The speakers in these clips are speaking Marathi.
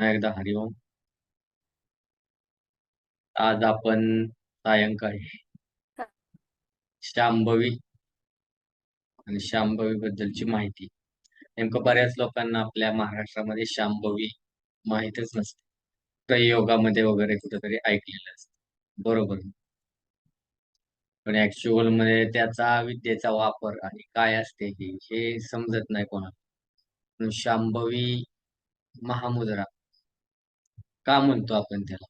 एकदा हरिओम आज आपण सायंकाळी शांभवी आणि शांभवी बद्दलची माहिती. नेमकं बऱ्याच लोकांना आपल्या महाराष्ट्रामध्ये शांभवी माहितच नसते. प्रयोगामध्ये वगैरे कुठेतरी ऐकलेलं असतं. बरोबर. पण ऍक्च्युअलमध्ये त्याचा विद्येचा वापर आणि काय असते हे हे समजत नाही कोणाला. शांभवी महामुद्रा का म्हणतो आपण त्याला?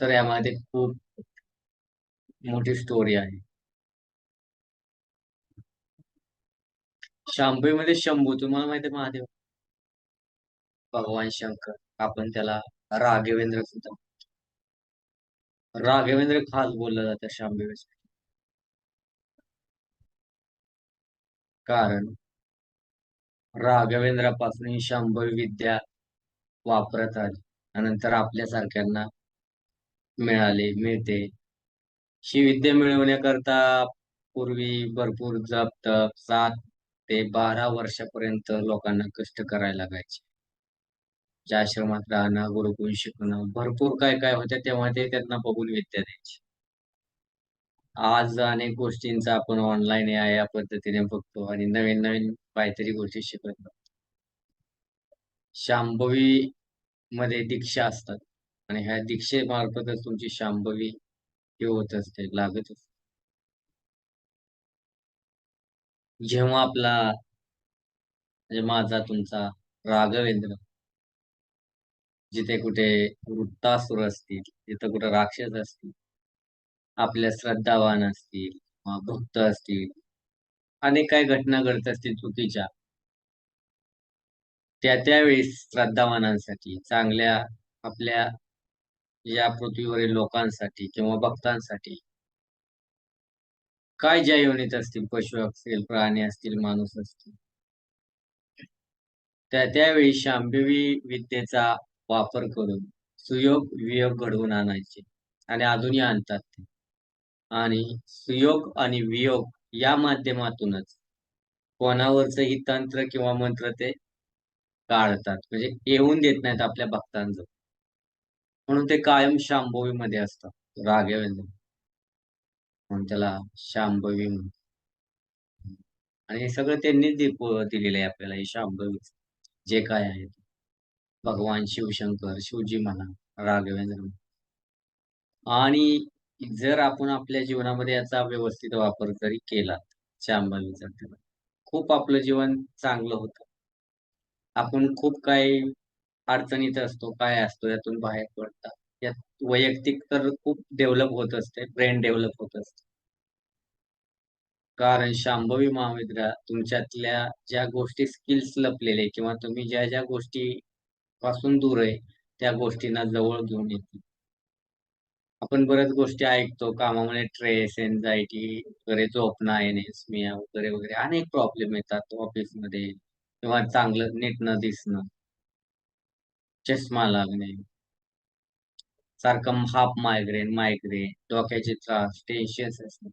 तर यामध्ये खूप मोठी स्टोरी आहे. शांभवी मध्ये शंभू तुम्हाला माहिती आहे महादेव? भगवान शंकर आपण त्याला राघवेंद्र सुद्धा राघवेंद्र खास बोललं जातं शांभवी कारण राघवेंद्रापासून ही शांभवी विद्या वापरत आली. नंतर आपल्यासारख्यांना मिळाले मिळते. ही विद्या मिळवण्याकरता पूर्वी भरपूर जप तप सात ते बारा वर्षापर्यंत लोकांना कष्ट करायला लागायचे. ज्या आश्रमात राहणं गुरुकुल शिकणं भरपूर काय काय होत्या तेव्हा ते त्यांना बघून विद्या द्यायची. आज अनेक गोष्टींचा आपण ऑनलाईन या पद्धतीने बघतो आणि नवीन नवीन काहीतरी गोष्टी शिकत शांभवी मध्ये दीक्षा असतात. आणि ह्या दीक्षेमार्फतच तुमची शांभवी हे होत असते लागत असते. जेव्हा आपला म्हणजे माझा तुमचा राघवेंद्र जिथे कुठे वृत्तासुर असतील जिथे कुठे राक्षस असतील आपल्या श्रद्धावान असतील भक्त असतील अनेक काही घटना घडत असतील चुकीच्या त्या त्यावेळेस श्रद्धावानांसाठी चांगल्या आपल्या या पृथ्वीवरील लोकांसाठी किंवा भक्तांसाठी काय ज्या योनीत असतील? पशु असतील प्राणी असतील माणूस असतील? त्या त्यावेळी शांभवी विद्येचा वापर करून सुयोग वियोग घडवून आणायचे आणि अजूनही आणतात ते. आणि सुयोग आणि वियोग या माध्यमातूनच कोणावरचही तंत्र किंवा मंत्र ते काढतात. म्हणजे येऊन देत नाहीत आपल्या भक्तांचं. म्हणून ते कायम शांभवी मध्ये असतात. राघवेंद्र म्हणून त्याला शांभवी आणि हे सगळं त्यांनीच दिलेलं आहे आपल्याला. हे शांभवी. जे काय आहे भगवान शिवशंकर शिवजी म्हणा राघवेंद्र आणि जर आपण आपल्या जीवनामध्ये याचा व्यवस्थित वापर जरी केला शांभवीचा. खूप आपलं जीवन चांगलं होतं. आपण खूप काही अडचणीत असतो काय असतो यातून बाहेर पडतात यात वैयक्तिक तर खूप डेव्हलप होत असते ब्रेन डेव्हलप होत असते. कारण शांभवी महाविद्या तुमच्यातल्या ज्या गोष्टी स्किल्स लपलेले किंवा तुम्ही ज्या ज्या गोष्टी पासून दूर आहे त्या गोष्टींना जवळ घेऊन येते. आपण बऱ्याच गोष्टी ऐकतो कामामुळे स्ट्रेस एन्झायटी वगैरे झोपणा येणे वगैरे वगैरे अनेक प्रॉब्लेम येतात ऑफिसमध्ये किंवा चांगलं नीट न दिसणं. चष्मा लागणे. सारखं हाफ मायग्रेन मायग्रेन डोक्याचे त्रास टेन्शियस असणे.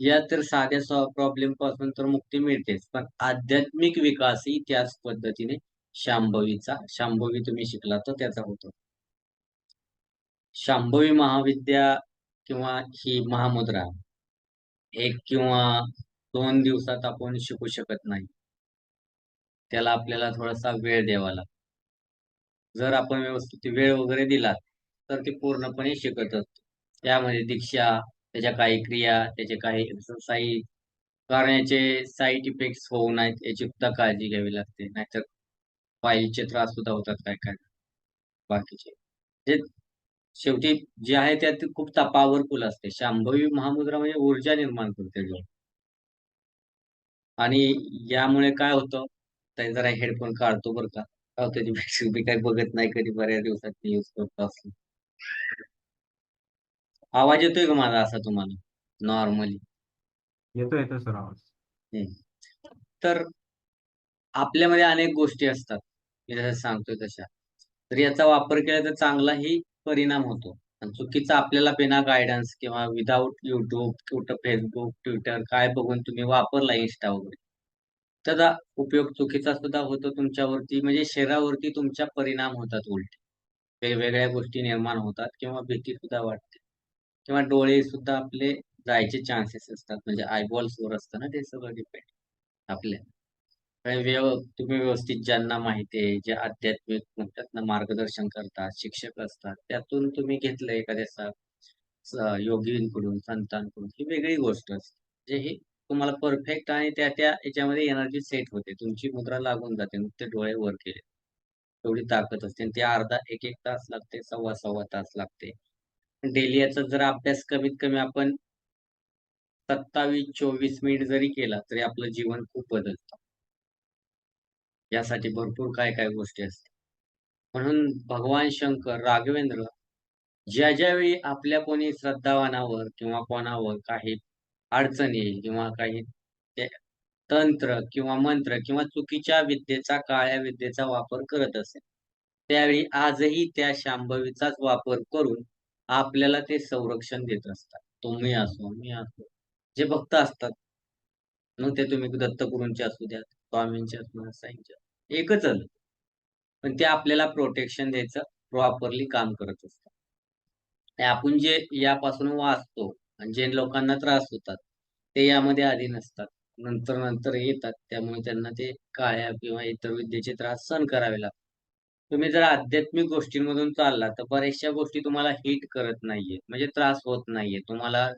या तर साध्या प्रॉब्लेमपासून तर मुक्ती मिळतेच. पण आध्यात्मिक विकासही त्याच पद्धतीने शांभवीचा शांभवी तुम्ही शिकला तर त्याचा होतो. शांभवी महाविद्या किंवा ही महामुद्रा. एक किंवा दोन दिवसात आपण शिकू शकत नाही. त्याला आपल्याला थोडासा वेळ द्यावा लागतो. जर आपण व्यवस्थित वेळ वगैरे दिला तर ते पूर्णपणे शिकत असतो. त्यामध्ये दीक्षा त्याच्या काही क्रिया त्याचे काही एक्सरसाइज करण्याचे साईड इफेक्ट होऊ नयेत याची सुद्धा काळजी घ्यावी लागते. नाहीतर पायीचे त्रास सुद्धा होतात काय काय बाकीचे. जे शेवटी जे आहे त्यात खूप पॉवरफुल असते. शांभवी महामुद्रा म्हणजे ऊर्जा निर्माण करते आणि यामुळे काय होतं? जरा हेडफोन काढतो बरं का. त्याची मी काही बघत नाही कधी बऱ्याच दिवसात यूज करतो असं. आवाज येतोय का माझा असा तुम्हाला? नॉर्मली येतो येतो सर आवाज. तर आपल्यामध्ये अनेक गोष्टी असतात. मी जसं सांगतोय तशा. तर याचा वापर केला तर चांगलाही परिणाम होतो. आणि चुकीचा आपल्याला बिना गायडन्स किंवा विदाऊट युट्यूब कुठं फेसबुक ट्विटर काय बघून तुम्ही वापरला इन्स्टा वगैरे. त्याचा उपयोग चुकीचा सुद्धा होतो तुमच्यावरती म्हणजे शरीरावरती तुमच्या परिणाम होतात उलटे. वेगवेगळ्या गोष्टी निर्माण होतात किंवा भीती सुद्धा वाटते किंवा डोळे सुद्धा आपले जायचे चान्सेस असतात म्हणजे आयबॉल्स वर असतं ना ते सगळं डिपेंड आपल्या. व्यव तुम्ही व्यवस्थित ज्यांना माहिती आहे, जे आध्यात्मिक म्हणतात ना मार्गदर्शन करतात, शिक्षक असतात, त्यातून तुम्ही घेतलं एखाद्या योगींकडून, संतांकडून ही वेगळी गोष्ट असते. जे हे तुम्हाला परफेक्ट आणि त्या त्या याच्यामध्ये एनर्जी सेट होते. तुमची मुद्रा लागून जाते. नुसते डोळे वर केले. तेवढी ताकद असते आणि ते अर्धा 1-1 तास लागते, सव्वा-सव्वा तास लागते. डेली याचा जर अभ्यास कमीत कमी आपण 27-24 मिनिट जरी केला, तरी आपलं जीवन खूप बदलतं. यासाठी भरपूर काय-काय गोष्टी असतात. म्हणून भगवान शंकर, राघवेंद्र ज्या-ज्या वेळी आपल्या कोणी श्रद्धावानावर किंवा कोणावर काही अडचणी किंवा काही ते तंत्र किंवा मंत्र किंवा चुकीच्या विद्येचा, काळ्या विद्येचा वापर करत असेल, त्यावेळी आजही त्या शांभवीचाच वापर करून आपल्याला ते संरक्षण देत असतात. तुम्ही असो, मी असो, जे भक्त असतात. मग ते तुम्ही दत्तगुरूंचे असू द्या स्वामींचे असू साईंचे एकच आलं. पण ते आपल्याला प्रोटेक्शन द्यायचं प्रॉपरली काम करत असतात. आणि आपण जे यापासून वाचतो आणि जे लोकांना त्रास होतात, ते यामध्ये आधी नसतात. नंतर, नंतर येतात. त्यामुळे त्यांना ते काळ्या किंवा इतर विद्येचे त्रास सहन करावे लागतात. तुम्ही जर आध्यात्मिक गोष्टींमधून चालला तर बऱ्याचशा गोष्टी तुम्हाला हिट करत नाहीये, म्हणजे त्रास होत नाहीये. तुम्हाला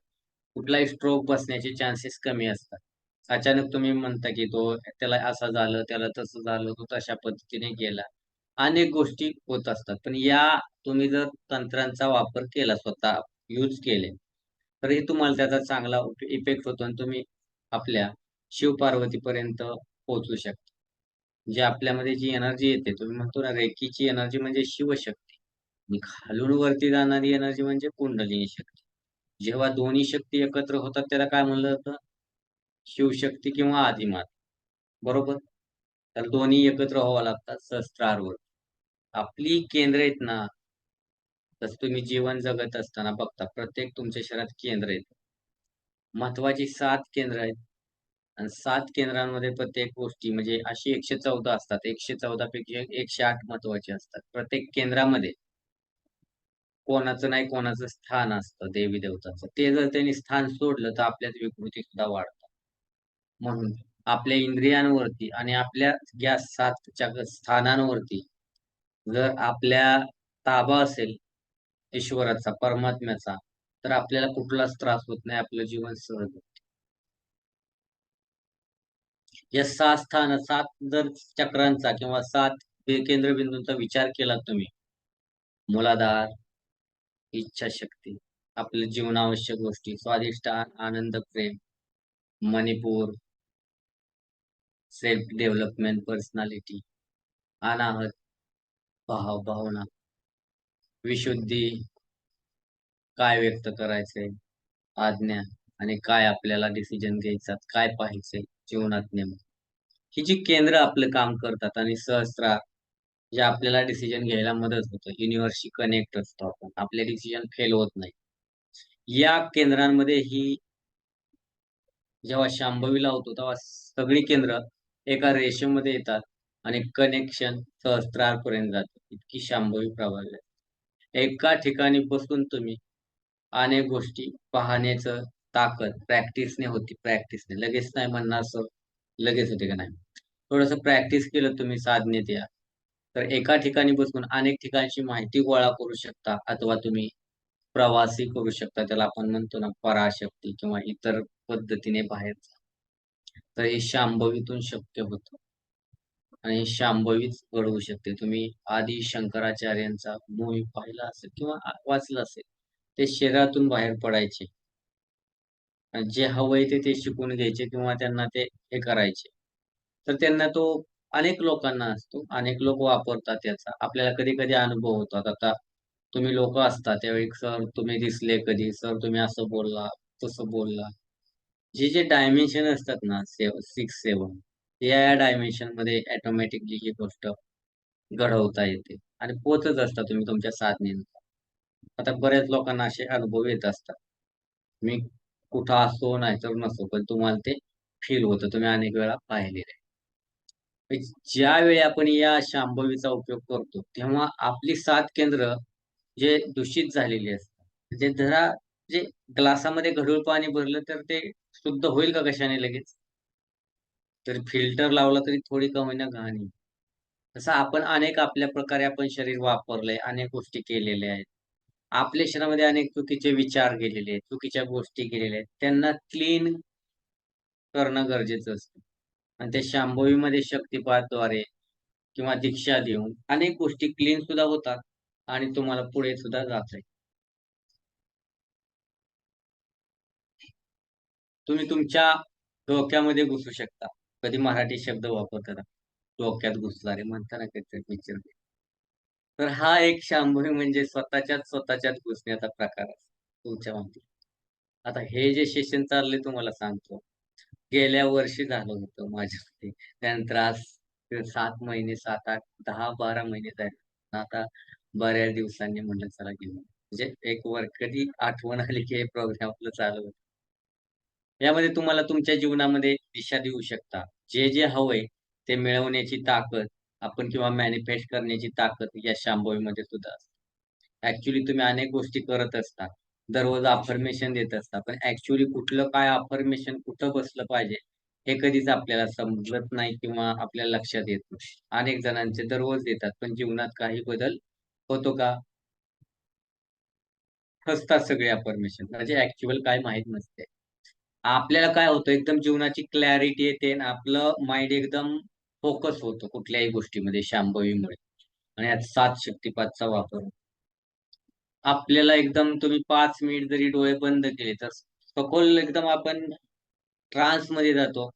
कुठलाही स्ट्रोक बसण्याचे चान्सेस कमी असतात. अचानक तुम्ही म्हणता, की तो त्याला असं झालं, त्याला तसं झालं, तो तशा पद्धतीने गेला. अनेक गोष्टी होत असतात. पण या तुम्ही जर तंत्रांचा वापर केला, स्वतः यूज केले, तर हे तुम्हाला त्याचा चांगला इफेक्ट होतो आणि तुम्ही आपल्या शिवपार्वतीपर्यंत पोहोचू शकता. जे आपल्यामध्ये जी एनर्जी येते, तुम्ही म्हणतो ना रेकीची एनर्जी म्हणजे शिवशक्ती आणि खालून वरती जाणारी एनर्जी म्हणजे कुंडलिनी शक्ती. जेव्हा दोन्ही शक्ती एकत्र होतात, त्याला काय म्हणलं जातं? शिवशक्ती किंवा आदिमात बरोबर? तर दोन्ही एकत्र व्हावं लागतात सहस्त्रारवर. आपली केंद्र आहेत ना, तसं तुम्ही जीवन जगत असताना बघता, प्रत्येक तुमच्या शरीरात केंद्र आहेत. महत्त्वाची सात केंद्र आहेत आणि सात केंद्रांमध्ये प्रत्येक गोष्टी म्हणजे अशी 114 असतात. 114 पैकी 108 महत्त्वाचे असतात. प्रत्येक केंद्रामध्ये कोणाचं नाही कोणाचं स्थान असतं देवी-देवताचं. ते जर त्यांनी स्थान सोडलं, तर आपल्यात विकृती सुद्धा वाढतात. म्हणून आपल्या इंद्रियांवरती आणि आपल्या या 7 च्या स्थानांवरती जर आपल्या ताबा असेल ईश्वराचा, परमात्म्याचा, तर आपल्याला कुठलाच त्रास होत नाही. आपलं जीवन सहज या सात स्थान सात जर चक्रांचा किंवा सात केंद्रबिंदूंचा विचार केलात तुम्ही, मूलाधार, इच्छाशक्ती, आपल्या जीवनावश्यक गोष्टी, स्वाधिष्ठान, आनंद, प्रेम, मणिपूर, सेल्फ डेव्हलपमेंट, पर्सनॅलिटी, अनाहत, भाव, भावना, विशुद्धी, काय व्यक्त करायचंय, आज्ञा आणि काय आपल्याला डिसिजन घ्यायचा, काय पाहायचंय जीवनात नेमकं. ही जी केंद्र आपलं काम करतात आणि सहस्रार जे आपल्याला डिसिजन घ्यायला मदत होतं. युनिव्हर्सशी कनेक्ट असतो आपण. आपले डिसिजन फेल होत नाही. या केंद्रांमध्ये ही जेव्हा शांभवी लावतो, तेव्हा सगळी केंद्र एका रेषेमध्ये येतात आणि कनेक्शन सहस्त्रारपर्यंत जातं. इतकी शांभवी प्रभावी एका ठिकाणी बसून तुम्ही अनेक गोष्टी पाहण्याचं ताकद प्रॅक्टिसने होती, प्रॅक्टिसने. लगेच नाही म्हणणार सर, लगेच होते का नाही. थोडस प्रॅक्टिस केलं तुम्ही साधनेत या, तर एका ठिकाणी बसून अनेक ठिकाणची माहिती गोळा करू शकता अथवा तुम्ही प्रवासी करू शकता. त्याला आपण म्हणतो ना पराशक्ती किंवा इतर पद्धतीने बाहेर जा. तर हे शांभवीतून शक्य होतं. आणि शांभवीच घडवू शकते. तुम्ही आदी शंकराचार्यांचा मूवी पाहिला असेल किंवा वाचला असेल. ते शरीरातून बाहेर पडायचे. जे हवंय ते, ते शिकून घ्यायचे किंवा त्यांना ते हे करायचे. तर त्यांना तो अनेक लोकांना असतो. अनेक लोक वापरतात त्याचा. आपल्याला कधी-कधी अनुभव होतात. आता तुम्ही लोक असता त्यावेळी सर तुम्ही दिसले कधी, सर तुम्ही असं बोलला, तसं बोलला. जे, जे डायमेन्शन असतात ना 6-7 या, या डायमेन्शनमध्ये ऑटोमॅटिकली ही गोष्ट घडवता येते आणि पोचत असता तुम्ही तुमच्या साधनेनुसार. आता बऱ्याच लोकांना असे अनुभव येत असतात. मी कुठं असो नाहीतर नसो, पण तुम्हाला ते फील होतं. तुम्ही अनेक वेळा पाहिलेलं आहे. ज्यावेळी आपण या शांभवीचा उपयोग करतो तेव्हा आपली सात केंद्र जे दूषित झालेली असतात जे धरा जे ग्लासामध्ये गढूळ पाणी भरलं तर ते शुद्ध होईल का कशाने लगेच तर फिल्टर लावला तरी थोडी कमी ना घाणी तसं आपण अनेक आपल्या प्रकारे आपण शरीर वापरलंय अनेक गोष्टी केलेल्या आहेत आपल्या शरीरामध्ये अनेक चुकीचे विचार केलेले आहेत चुकीच्या गोष्टी केलेल्या आहेत त्यांना क्लीन करणं गरजेचं असतं आणि त्या शांभवीमध्ये शक्तिपातद्वारे किंवा दीक्षा देऊन अनेक गोष्टी क्लीन सुद्धा होतात आणि तुम्हाला पुढे सुद्धा जाता येईल. तुम्ही तुमच्या डोक्यामध्ये घुसू शकता. कधी मराठी शब्द वापरताना डोक्यात घुसणारे म्हणताना काहीतरी पिक्चर तर हा एक शांभवी म्हणजे स्वतःच्याच स्वतःच्याच घुसण्याचा प्रकार असतो तुमच्या मध्ये. आता हे जे सेशन चालले तुम्हाला सांगतो. गेल्या वर्षी झालं होतं माझ्यामध्ये. त्यानंतर आज सात महिने, 7-8, 10-12 महिने झाले. आता बऱ्याच दिवसांनी म्हणलं चला गेलो म्हणजे एक वर कधी आठवण आली की हे प्रोग्राम आपलं चालू होतं. यामध्ये तुम्हाला तुमच्या जीवनामध्ये दिशा देऊ शकता. जे, जे हवंय ते मिळवण्याची ताकद आपण किंवा मॅनिफेस्ट करण्याची ताकद या शांभवीमध्ये सुद्धा असते. ऍक्च्युली तुम्ही अनेक गोष्टी करत असता. दररोज अफर्मेशन देत असता. पण ऍक्च्युली कुठलं काय अफर्मेशन कुठं बसलं पाहिजे, हे कधीच आपल्याला समजत नाही किंवा आपल्या लक्षात येत नाही. अनेक जणांचे दररोज देतात, पण जीवनात काही बदल होतो का? फसतात सगळे अफर्मेशन म्हणजे ऍक्च्युअल काय माहीत नसते. आपल्याला काय होतं एकदम जीवनाची क्लॅरिटी येते आणि आपलं माइंड एकदम फोकस होतो कुठल्याही गोष्टीमध्ये शांभवीमुळे आणि यात सात शक्तिपातचा वापर आपल्याला एकदम तुम्ही पाच मिनिट जरी डोळे बंद केले तर सखोल एकदम आपण ट्रान्समध्ये जातो.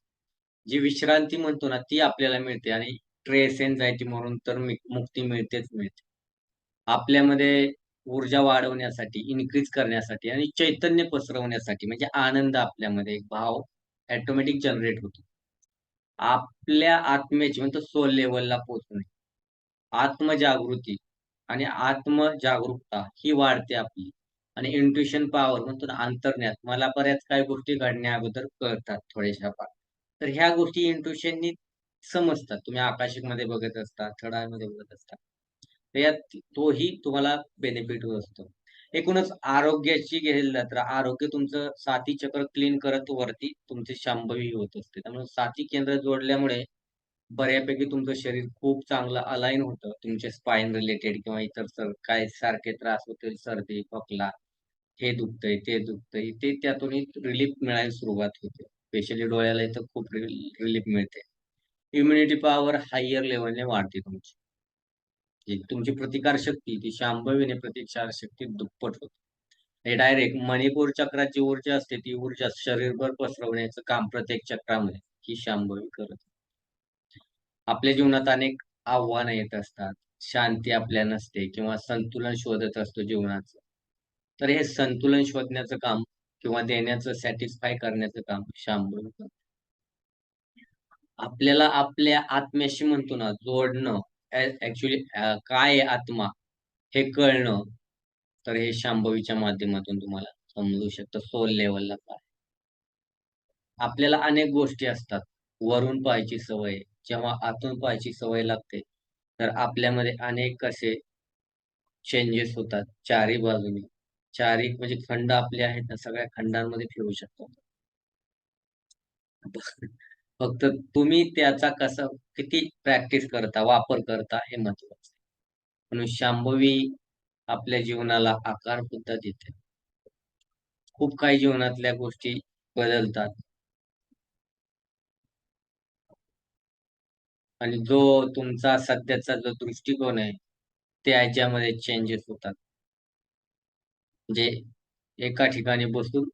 जी विश्रांती म्हणतो ना ती आपल्याला मिळते आणि ट्रेस एन्झायटी म्हणून तर मुक्ती मिळतेच मिळते. आपल्यामध्ये ऊर्जा वाढवण्यासाठी, इन्क्रीज करण्यासाठी आणि चैतन्य पसरवण्यासाठी म्हणजे आनंद आपल्यामध्ये एक भाव ऍटोमॅटिक जनरेट होतो. आपल्या आत्म्याची म्हणतो सोल लेवलला पोहोचणे. आत्मजागृती आणि आत्मजागरूकता ही वाढते आपली आणि इंट्युशन पॉवर म्हणतो ना अंतर्ज्ञान मला बऱ्याच काही गोष्टी घडण्या अगोदर कळतात थोड्याशा फार. तर ह्या गोष्टी इंट्युशननी समजतात. तुम्ही आकाशिकमध्ये बघत असता, थडामध्ये बघत असता. यात तोही तुम्हाला बेनिफिट होत असतो. एकूणच आरोग्याची घेतली तर आरोग्य तुमचं साथी चक्र क्लीन करत वरती तुमची शांभवी होत असते. त्यामुळे साथी केंद्र जोडल्यामुळे बऱ्यापैकी तुमचं शरीर खूप चांगलं अलाइन होतं. तुमचे स्पाइन रिलेटेड किंवा इतर सर काय सारखे त्रास होतील, सर्दी, खोकला, हे दुखतंय, ते दुखतंय, ते त्यातून रिलीफ मिळायला सुरुवात होते. स्पेशली डोळ्याला इथं खूप रिलीफ मिळते. इम्युनिटी पॉवर हायर लेवलने वाढते तुमची. तुमची प्रतिकारशक्ती ती शांभवीने प्रतिकारशक्ती दुप्पट होते. हे डायरेक्ट मणिपूर चक्राची ऊर्जा असते ती ऊर्जा शरीरभर पसरवण्याचं काम प्रत्येक चक्रामध्ये ही शांभवी करत आपल्या जीवनात अनेक आव्हानं येत असतात. शांती आपल्या नसते किंवा संतुलन शोधत असतो जीवनाचं. तर हे संतुलन शोधण्याचं काम किंवा देण्याचं सॅटिस्फाय करण्याचं काम शांभवी करत आपल्याला आपल्या आत्म्याशी म्हणतो ना जोडणं ऍक्च्युली uh, काय आहे आत्मा हे कळणं तर हे शांभवीच्या माध्यमातून तुम्हाला समजू शकतं सोल लेवलला काय. आपल्याला अनेक गोष्टी असतात. वरून पाहायची सवय, जेव्हा आतून पाहायची सवय लागते, तर आपल्यामध्ये अनेक असे चेंजेस होतात चारी बाजूने चारी म्हणजे खंड आपले आहेत ना, सगळ्या खंडांमध्ये फिरू शकतो. फक्त तुम्ही त्याचा कसा किती प्रॅक्टिस करता, वापर करता हे महत्वाचं म्हणून शांभवी आपल्या जीवनाला आकार सुद्धा देते. खूप काही जीवनातल्या गोष्टी बदलतात. आणि जो तुमचा सध्याचा जो दृष्टिकोन आहे, त्याच्यामध्ये चेंजेस होतात. म्हणजे एका ठिकाणी बसून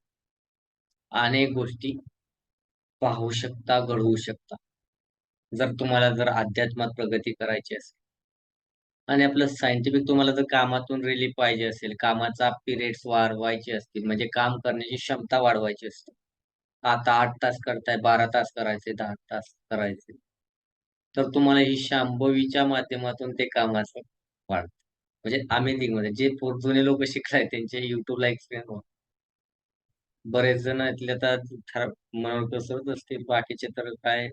अनेक गोष्टी पाहू शकता, घडवू शकता. जर तुम्हाला जर अध्यात्मात प्रगती करायची असेल आणि आपलं सायंटिफिक तुम्हाला जर कामातून रिलीफ पाहिजे असेल, कामाचा पिरियड्स वाढवायचे असतील, म्हणजे काम करण्याची क्षमता वाढवायची असते. आता आठ तास करताय, 12 तास करायचे, दहा तास करायचे. तर तुम्हाला ही शांभवीच्या माध्यमातून ते कामाचं वाढतं. म्हणजे अमेझिंग म्हणजे जे जुने लोक शिकलाय त्यांचे युट्यूबला एक्सपिरियन्स बरेच जण इथले आता ठराव असतील बाकीचे तर काय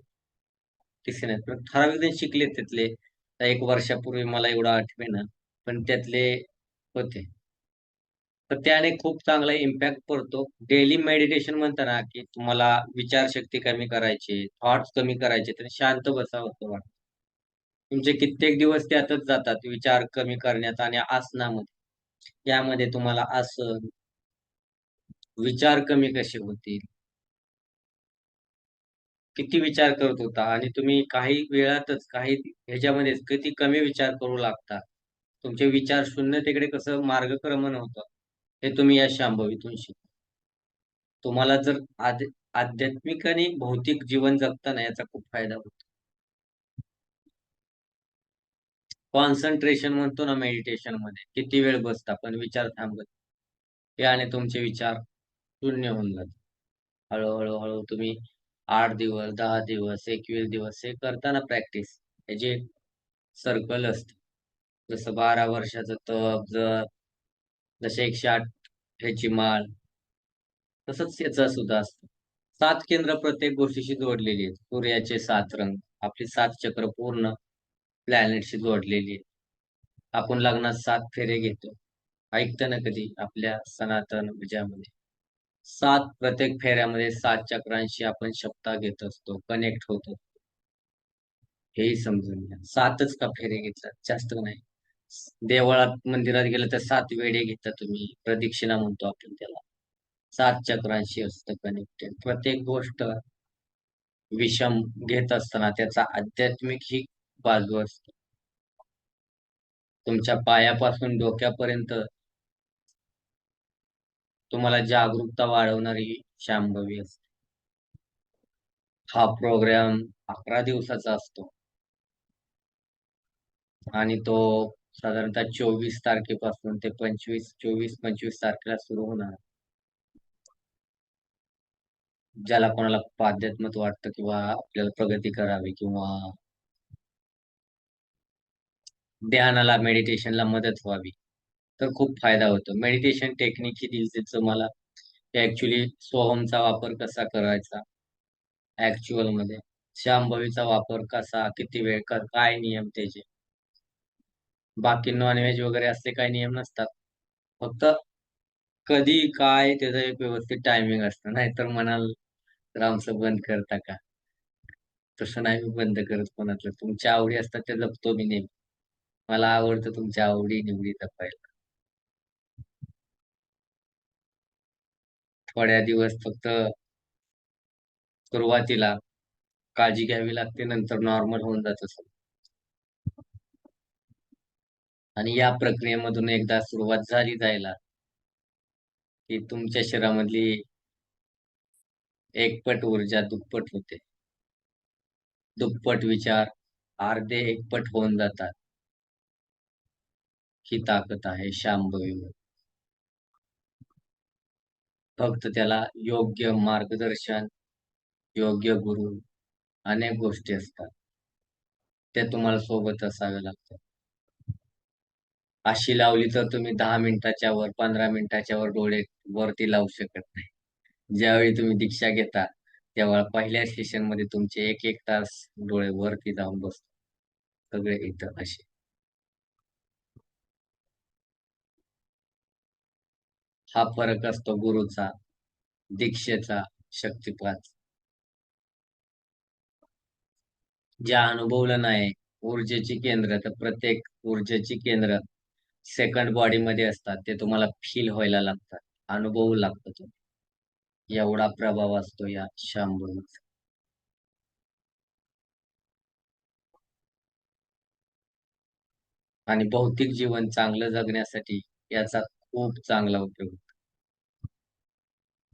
दिसे नाहीत. पण ठराविक जण शिकले त्यातले एक वर्षापूर्वी मला एवढा आठवेना. पण त्यातले होते. तर त्याने खूप चांगला इम्पॅक्ट पडतो. डेली मेडिटेशन म्हणताना की तुम्हाला विचारशक्ती कमी करायची थॉट्स कमी करायचे तर शांत बसावं असं वाटतं. तुमचे कित्येक दिवस त्यातच जातात. विचार कमी करण्यात आणि आसनामध्ये. यामध्ये तुम्हाला आसन विचार कमी कसे होतील? किती विचार करत होता आणि तुम्ही काही वेळातच काही ह्याच्यामध्ये किती कमी विचार करू लागता? तुमचे विचार शून्य तिकडे कसं मार्गक्रमण होतं? हे तुम्ही या शांभवीतून शिका. तुम्हाला जर आध्य आध्यात्मिक आणि भौतिक जीवन जगताना याचा खूप फायदा होतो. कॉन्सन्ट्रेशन म्हणतो ना मेडिटेशनमध्ये किती वेळ बसता? पण विचार थांबत याने तुमचे विचार शून्य होऊन जातात हळूहळू हळू तुम्ही आठ दिवस दहा दिवस एकवीस दिवस हे करताना प्रॅक्टिस याची सर्कल असते जसं बारा वर्षाचं तप जर जसे एकशे आठ ह्याची माळ तसंच याचा सुद्धा असतो. सात केंद्र प्रत्येक गोष्टीशी जोडलेली आहेत. सूर्याचे सात रंग आपली सात चक्र पूर्ण प्लॅनेटशी जोडलेली आहेत. आपण लग्नात सात फेरे घेतो. ऐकतं ना कधी आपल्या सनातन विजयामध्ये सात प्रत्येक फेऱ्यामध्ये सात चक्रांशी आपण शब्दा घेत असतो कनेक्ट होत. असतो हेही समजून घ्या. सातच का फेरे घेतात? जास्त नाही. देवळात मंदिरात गेलं तर सात वेडे घेता तुम्ही. प्रदक्षिणा म्हणतो आपण त्याला. सात चक्रांशी असतं कनेक्टेड प्रत्येक गोष्ट विषम घेत असताना त्याचा आध्यात्मिक ही बाजू असते. तुमच्या पायापासून डोक्यापर्यंत तुम्हाला जागरूकता वाढवणारी शांभवी असते. हा प्रोग्राम अकरा दिवसाचा असतो. आणि तो साधारणतः चोवीस तारखेपासून ते पंचवीस चोवीस पंचवीस तारखेला सुरू होणार. ज्याला कोणाला पाध्यात्मक वाटतं किंवा आपल्याला प्रगती करावी किंवा ध्यानाला मेडिटेशनला मदत व्हावी. तर खूप फायदा होतो. मेडिटेशन टेक्निक ही दिलसेच मला ऍक्च्युली सोहमचा वापर कसा करायचा? ऍक्च्युअलमध्ये. शांभवीचा वापर कसा? किती वेळ काय नियम त्याचे? बाकी नॉनव्हेज वगैरे असले काही नियम नसतात. फक्त कधी काय त्याचं एक व्यवस्थित टायमिंग असतं. नाहीतर म्हणाल तर आमचं बंद करता का? तसं नाही मी बंद करत कोणाचं. तुमच्या आवडी असतात त्या जपतो मी नेहमी. मला आवडतं तुमच्या आवडी निवडी जपायला. थोड्या दिवस फक्त सुरुवातीला काळजी घ्यावी लागते नंतर नॉर्मल होऊन जात असत आणि या प्रक्रियेमधून एकदा सुरुवात झाली जायला की तुमच्या शरीरामधली एकपट ऊर्जा दुप्पट होते. दुप्पट विचार अर्धे एकपट होऊन जातात. ही ताकद आहे शांभवी फक्त त्याला योग्य मार्गदर्शन योग्य गुरु अनेक गोष्टी असतात. त्या तुम्हाला सोबत असावे लागतात. अशी लावली तर तुम्ही दहा मिनिटाच्या वर पंधरा मिनिटाच्या वर डोळे वरती लावू शकत नाही. ज्यावेळी तुम्ही दीक्षा घेता तेव्हा पहिल्या सेशनमध्ये तुमचे एक एक तास डोळे वरती जाऊन बसतात. सगळे इथं असे. हा फरक असतो गुरुचा दीक्षेचा शक्तिपात ज्या अनुभवलं नाही ऊर्जेची केंद्र तर प्रत्येक ऊर्जेची केंद्र सेकंड बॉडी मध्ये असतात. ते तुम्हाला फील व्हायला लागतात. अनुभवू लागतो एवढा प्रभाव असतो या शांभू आणि भौतिक जीवन चांगलं जगण्यासाठी याचा खूप चांगला उपयोग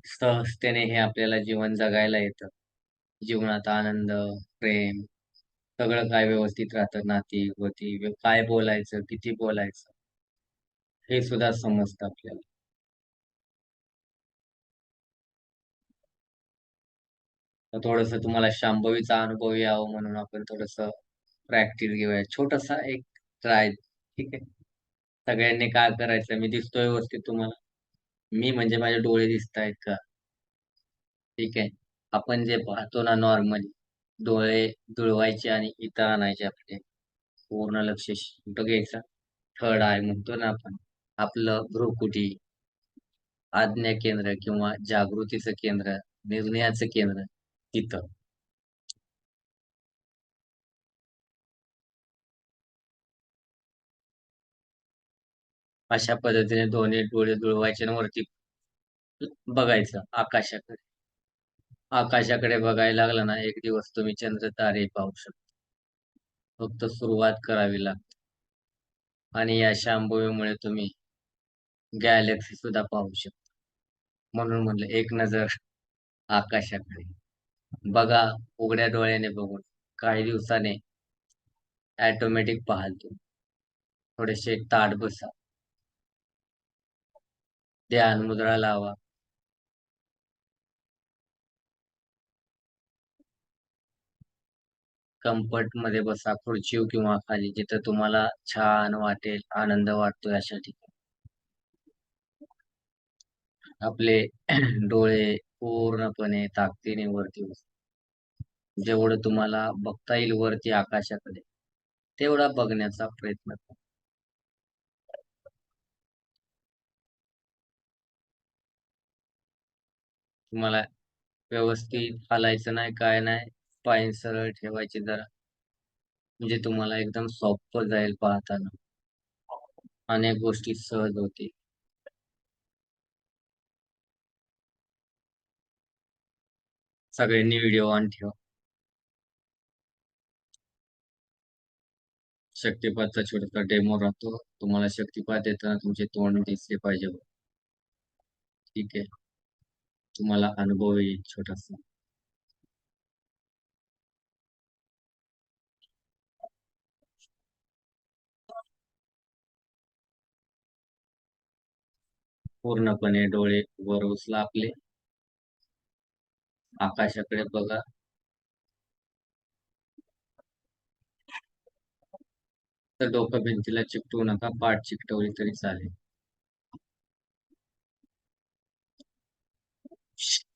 सहजतेने हे आपल्याला जीवन जगायला येतं. जीवनात आनंद प्रेम सगळं काय व्यवस्थित राहतं नाती होती काय बोलायचं किती बोलायचं हे सुद्धा समजतं आपल्याला. थोडस तुम्हाला शांभवीचा अनुभव यावं म्हणून आपण थोडस प्रॅक्टिस घेऊया. छोटासा एक ट्राय ठीक आहे? सगळ्यांनी काय करायचं? मी दिसतोय व्यवस्थित तुम्हाला. मी म्हणजे माझे डोळे दिसत आहेत का? ठीक आहे. आपण जे पाहतो ना नॉर्मली डोळे दुळवायचे आणि इथं आणायचे आपले. पूर्ण लक्ष कुठं घ्यायचं. थर्ड आय म्हणतो ना आपण. आपलं भ्रुकुटी आज्ञा केंद्र किंवा जागृतीचं केंद्र निर्णयाचं केंद्र तिथं. अशा पद्धतीने दोन्ही डोळे जुळवायचे आणि वरती बघायचं आकाशाकडे. आकाशाकडे बघायला लागलं ना एक दिवस तुम्ही चंद्र तारे पाहू शकता. फक्त सुरुवात करावी लागते. आणि या शांभूमीमुळे तुम्ही गॅलेक्सी सुद्धा पाहू शकता. म्हणून म्हणलं एक नजर आकाशाकडे. बघा उघड्या डोळ्याने बघून. काही दिवसाने ऑटोमॅटिक पाहाल तुम्ही. थोडेसे ताट बसा. ध्यान मुद्रा लावा. कम्फर्टमध्ये बसा खुर्ची किंवा खाली जिथं तुम्हाला छान वाटेल आनंद वाटतो अशा ठिकाणी. आपले डोळे पूर्णपणे ताकदीने वरती बस. जेवढं तुम्हाला बघता येईल वरती आकाशाकडे तेवढा बघण्याचा प्रयत्न करा. तुम्हाला व्यवस्थित हालायचं नाही काय नाही पाय सरळ ठेवायचे जरा. म्हणजे तुम्हाला एकदम सॉफ्ट जाईल पाहताना. अनेक गोष्टी सहज होतील. सगळ्यांनी व्हिडिओ ऑन ठेवा. शक्तिपातचा छोटासा डेमो राहतो. तुम्हाला शक्तिपात देताना तुमचे तोंड दिसले पाहिजे. ठीक आहे. तुम्हाला अनुभव येईल छोटासा. पूर्णपणे डोळे वर उचला आपले आकाशाकडे बघा. तर डोकं भिंतीला चिकटवू नका पाठ चिकटवली तरी चालेल. much.